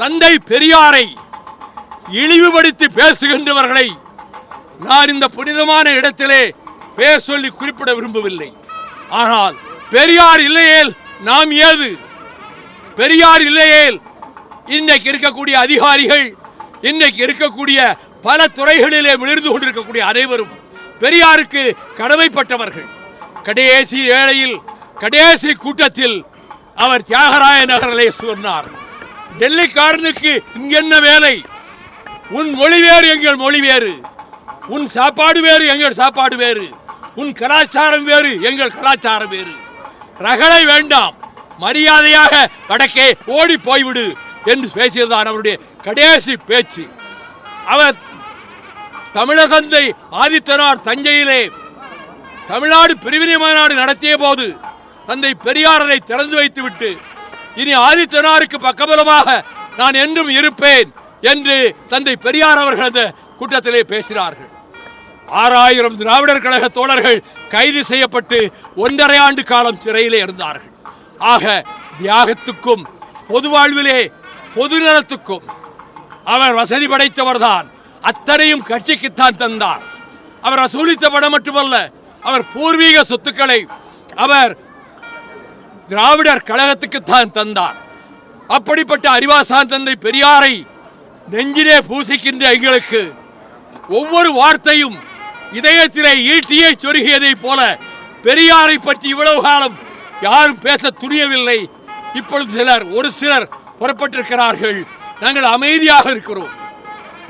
தந்தை பெரியாரை இழிவுபடுத்தி பேசுகின்றவர்களை நான் இந்த புனிதமான இடத்திலே பேர் சொல்லி குறிப்பிட விரும்பவில்லை. ஆனால் பெரியார் இல்லையேல் நாம் ஏது? பெரியார் இல்லையேல் இன்றைக்கு இருக்கக்கூடிய அதிகாரிகள் இன்றைக்கு இருக்கக்கூடிய பல துறைகளிலே மிளிர்ந்து கொண்டிருக்கக்கூடிய அனைவரும் பெரியாருக்கு கடமைப்பட்டவர்கள். கடைசி வேளையில் கடைசி கூட்டத்தில் அவர் தியாகராய நகரிலே சொன்னார். டெல்லிக்காரனுக்கு இங்க என்ன வேலை? உன் மொழி வேறு எங்கள் மொழி வேறு. உன் சாப்பாடு வேறு எங்கள் சாப்பாடு வேறு. உன் கலாச்சாரம் வேறு எங்கள் கலாச்சாரம் வேறு. ரகளை வேண்டாம். மரியாதையாக வடக்கே ஓடி போய்விடு என்று பேசியதுதான் அவருடைய கடைசி பேச்சு. அவர் தமிழகந்தை ஆதித்தனார் தஞ்சையிலே தமிழ்நாடு பிரிவினை மாநாடு நடத்திய போது தந்தை பெரியாரரை திறந்து வைத்துவிட்டு இனி ஆதித்தனாருக்கு பக்கபலமாக நான் என்றும் இருப்பேன் என்று தந்தை பெரியார் அவர்கள் அந்த கூட்டத்திலே பேசினார்கள். ஆறாயிரம் திராவிடர் கழக தோழர்கள் கைது செய்யப்பட்டு ஒன்றரை ஆண்டு காலம் சிறையிலே இருந்தார்கள். ஆக தியாகத்துக்கும் பொது வாழ்விலே பொது நலத்துக்கும் அவர் வசதி படைத்தவர்தான். அத்தனையும் கட்சிக்குத்தான் தந்தார். அவர் வசூலித்த படம் மட்டுமல்ல அவர் பூர்வீக சொத்துக்களை அவர் திராவிடர் கழகத்துக்குத்தான் தந்தார். அப்படிப்பட்ட அறிவாசான் தந்தை பெரியாரை நெஞ்சிலே பூசிக்கின்ற எங்களுக்கு ஒவ்வொரு வார்த்தையும் இதயத்திலே ஈட்டியை சொருகியதைப் போல பெரியாரை பற்றி இவ்வளவு காலம் யாரும் பேச துணியவில்லை. இப்பொழுது சிலர் ஒரு சிலர் புறப்பட்டிருக்கிறார்கள். நாங்கள் அமைதியாக இருக்கிறோம்.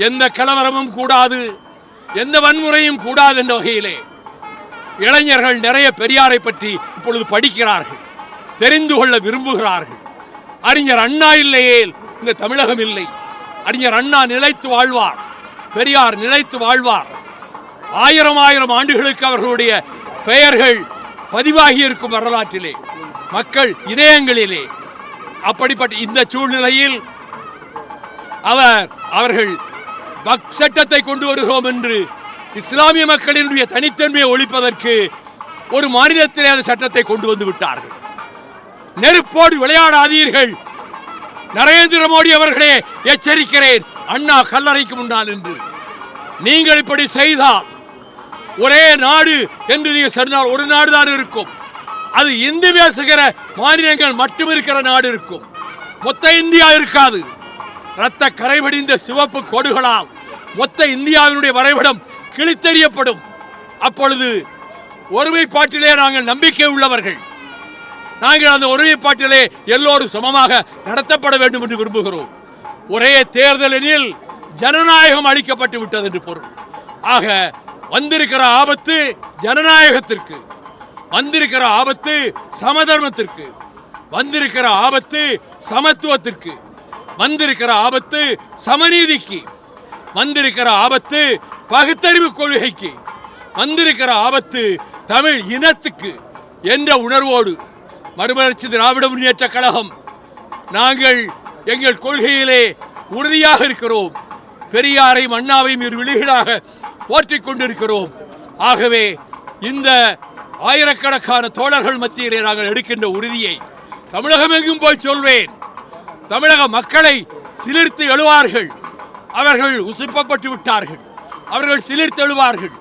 எந்த கலவரமும் கூடாது எந்த வன்முறையும் கூடாது என்ற வகையிலே இளைஞர்கள் நிறைய பெரியாரை பற்றி இப்பொழுது படிக்கிறார்கள். தெரிந்து கொள்ள விரும்புகிறார்கள். அறிஞர் அண்ணா இல்லையே இந்த தமிழகம் இல்லை. அறிஞர் அண்ணா நிலைத்து வாழ்வார். பெரியார் நிலைத்து வாழ்வார். ஆயிரம் ஆயிரம் ஆண்டுகளுக்கு அவர்களுடைய பெயர்கள் பதிவாகி இருக்கும் வரலாற்றிலே மக்கள் இதயங்களிலே. அப்படிப்பட்ட இந்த சூழ்நிலையில் அவர் அவர்கள் பக் சட்டத்தை கொண்டு வருகிறோம் என்று இஸ்லாமிய மக்களினுடைய தனித்தன்மையை ஒழிப்பதற்கு ஒரு மாநிலத்திலே அந்த சட்டத்தை கொண்டு வந்து விட்டார்கள். நெருப்போடு விளையாடாதீர்கள். நரேந்திர மோடி அவர்களே எச்சரிக்கிறேன். அண்ணா கல்லறைக்கு முன்னால் என்று நீங்கள் இப்படி செய்தால் ஒரே நாடு என்று நீங்கள் சொன்னால் ஒரு நாடு தான் இருக்கும். அது இந்தி பேசுகிற மாநிலங்கள் மட்டும் இருக்கிற நாடு இருக்கும். மொத்த இந்தியா இருக்காது. ரத்த கரைபடிந்த சிவப்பு கோடுகளால் மொத்த இந்தியாவினுடைய வரைபடம் கிழித்தெறியப்படும். அப்பொழுது ஒருமைப்பாட்டிலே நாங்கள் நம்பிக்கை உள்ளவர்கள். நாங்கள் அந்த ஒருமைப்பாட்டிலே எல்லோரும் சமமாக நடத்தப்பட வேண்டும் என்று விரும்புகிறோம். ஒரே தேர்தலில் ஜனநாயகம் அளிக்கப்பட்டு விட்டது என்று பொருள். ஆக வந்திருக்கிற ஆபத்து ஜனநாயகத்திற்கு வந்திருக்கிற ஆபத்து சமதர்மத்திற்கு வந்திருக்கிற ஆபத்து சமத்துவத்திற்கு வந்திருக்கிற ஆபத்து சமநீதிக்கு வந்திருக்கிற ஆபத்து பகுத்தறிவு கொள்கைக்கு வந்திருக்கிற ஆபத்து தமிழ் இனத்துக்கு என்ற உணர்வோடு மறுமலர்ச்சி திராவிட முன்னேற்ற கழகம். நாங்கள் எங்கள் கொள்கையிலே உறுதியாக இருக்கிறோம். பெரியாரையும் அண்ணாவையும் இரு விழிகளாக போற்றிக் கொண்டிருக்கிறோம். ஆகவே இந்த ஆயிரக்கணக்கான தோழர்கள் மத்தியிலே நாங்கள் எடுக்கின்ற உறுதியை தமிழகம் எங்கும் போய் சொல்வேன். தமிழக மக்களை சிலிர்த்து எழுவார்கள். அவர்கள் உசுப்பப்பட்டு விட்டார்கள். அவர்கள் சிலிர்த்து எழுவார்கள்.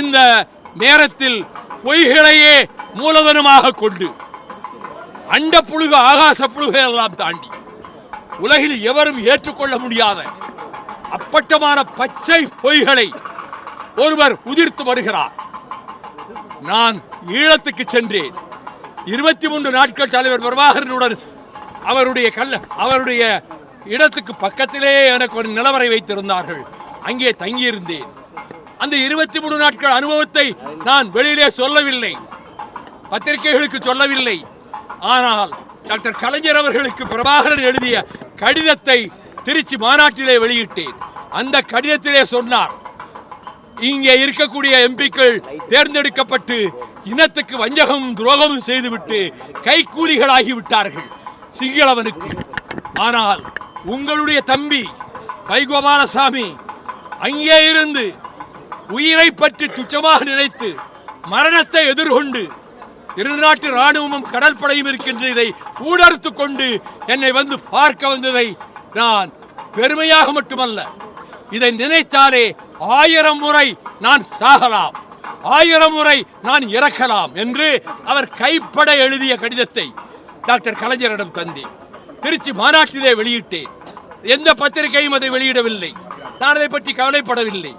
இந்த நேரத்தில் பொய்களையே மூலதனமாக கொண்டு அண்ட புழுகு ஆகாச புழுகை எல்லாம் தாண்டி உலகில் எவரும் ஏற்றுக்கொள்ள முடியாத அப்பட்டமான பச்சை பொய்களை ஒருவர் உதிர்த்து வருகிறார். நான் ஈழத்துக்கு சென்றேன். இருபத்தி மூன்று நாட்கள் தலைவர் பிரபாகரனுடன் அவருடைய கல்ல அவருடைய இடத்துக்கு பக்கத்திலே எனக்கு ஒரு நிலவரை வைத்திருந்தார்கள். அங்கே தங்கியிருந்தேன். அந்த இருபத்தி மூணு நாட்கள் அனுபவத்தை நான் வெளியிலே சொல்லவில்லை. பத்திரிகைகளுக்கு சொல்லவில்லை. ஆனால் டாக்டர் கலைஞர் அவர்களுக்கு பிரபாகரன் எழுதிய கடிதத்தை திருச்சி மாநாட்டிலே வெளியிட்டேன். அந்த கடிதத்திலே சொன்னார் இங்கே இருக்கக்கூடிய எம்பிக்கள் தேர்ந்தெடுக்கப்பட்டு இனத்துக்கு வஞ்சகமும் துரோகமும் செய்துவிட்டு கைக்கூலிகளாகி விட்டார்கள் சிங்களவனுக்கு. ஆனால் உங்களுடைய தம்பி வைகோபாலசாமி அங்கே இருந்து உயிரை பற்றி துச்சமாக நினைத்து மரணத்தை எதிர்கொண்டு திருநாட்டு ராணுவமும் கடற்படையும் இருக்கின்ற இதை ஊடறுத்து கொண்டு என்னை வந்து பார்க்க வந்ததை நான் பெருமையாக மட்டுமல்ல இதை நினைத்தாலே ஆயிரம் முறை நான் சாகலாம் ஆயிரம் முறை நான் இறக்கலாம் என்று அவர் கைப்பட எழுதிய கடிதத்தை டாக்டர் கலைஞரிடம் தந்தேன். திருச்சி மாநாட்டிலே வெளியிட்டேன். எந்த பத்திரிகையும் அதை வெளியிடவில்லை. நான் அதை பற்றி கவலைப்படவில்லை.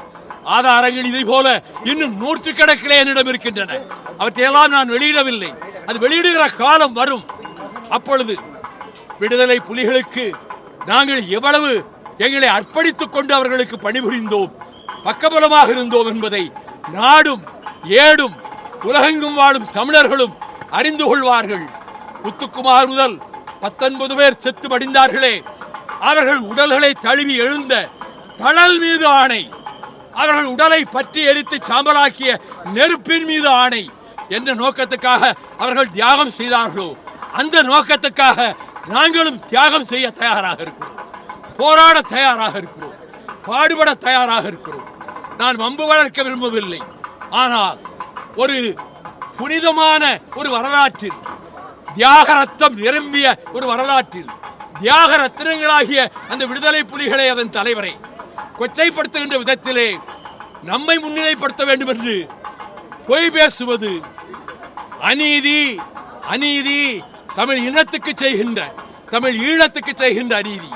ஆதாரங்கள் இதை போல இன்னும் நூற்றுக்கணக்கிலே என்னிடம் இருக்கின்றன. அவற்றையெல்லாம் நான் வெளியிடவில்லை. அது வெளியிடுகிற காலம் வரும். அப்பொழுது விடுதலை புலிகளுக்கு நாங்கள் எவ்வளவு எங்களை அர்ப்பணித்துக் கொண்டு அவர்களுக்கு பணிபுரிந்தோம் பக்கபலமாக இருந்தோம் என்பதை நாடும் ஏடும் உலகெங்கும் வாழும் தமிழர்களும் அறிந்து கொள்வார்கள். முத்துக்குமார் முதல் பத்தொன்பது பேர் செத்து மடிந்தார்களே. அவர்கள் உடல்களை தழுவி எழுந்த தழல் மீது ஆணை. அவர்கள் உடலை பற்றி எரித்து சாம்பலாக்கிய நெருப்பின் மீது ஆணை என்ற நோக்கத்துக்காக அவர்கள் தியாகம் செய்தார்களோ அந்த நோக்கத்துக்காக நாங்களும் தியாகம் செய்ய தயாராக இருக்கிறோம். போராட தயாராக இருக்கிறோம். பாடுபட தயாராக இருக்கிறோம். நான் வம்பு வளர்க்க விரும்பவில்லை. ஆனால் ஒரு புனிதமான ஒரு வரலாற்றில் தியாக ரத்தம் நிரம்பிய ஒரு வரலாற்றில் தியாக ரத்தினங்களாகிய அந்த விடுதலை புலிகளை அதன் தலைவரை. கொச்சைப்படுத்துகின்ற விதத்திலே நம்மை முன்னிலைப்படுத்த வேண்டும் என்று பொய் பேசுவது அநீதி அநீதி தமிழ் இனத்துக்கு செய்கின்ற தமிழ் ஈழத்துக்கு செய்கின்ற அநீதி.